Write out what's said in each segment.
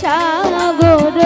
সাগর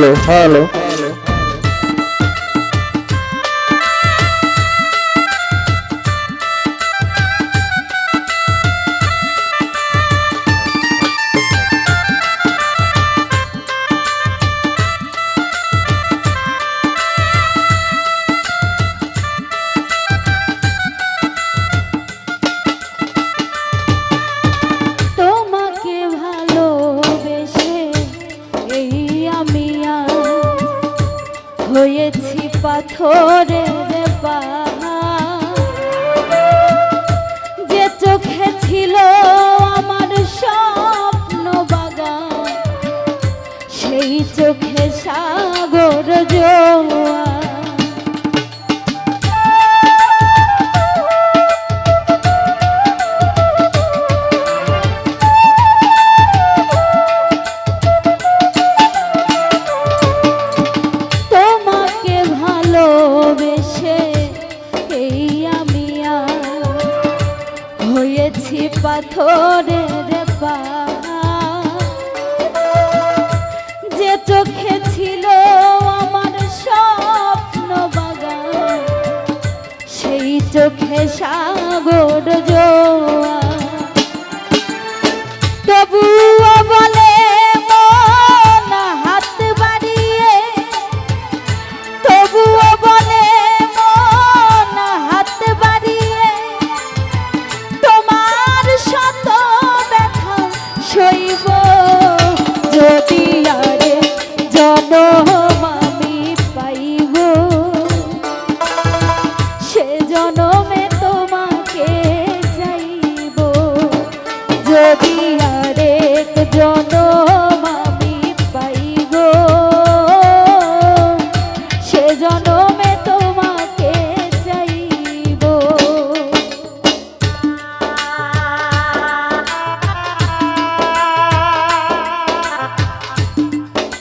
hello, hello. পাথরের পাহাড় যে চোখে ছিল আমার স্বপ্ন বাগান সেই হয়েছি পাথরের পা যে চোখে ছিল আমার স্বপ্ন বাগান সেই চোখে সাগর জোয়ার।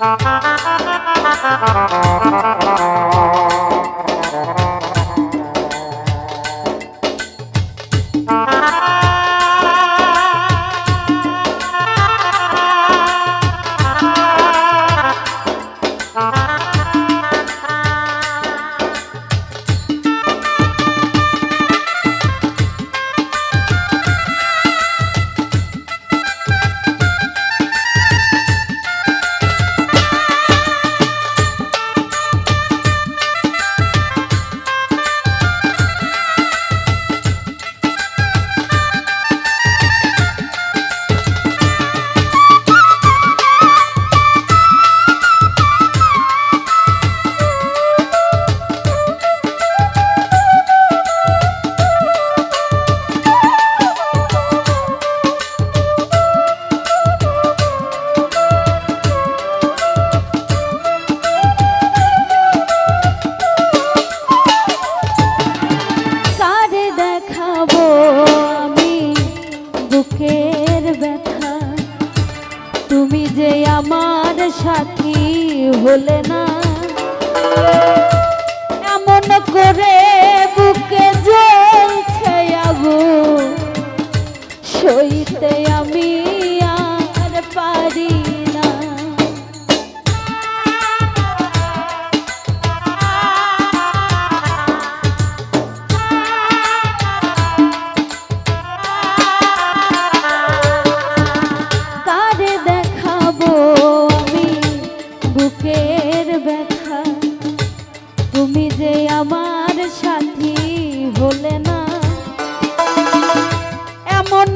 কারে সইতে আমি আর পারি না। কারে দেখাবো আমি বুকের ব্যথা? তুমি যে আমার সাথী হলে না? এমন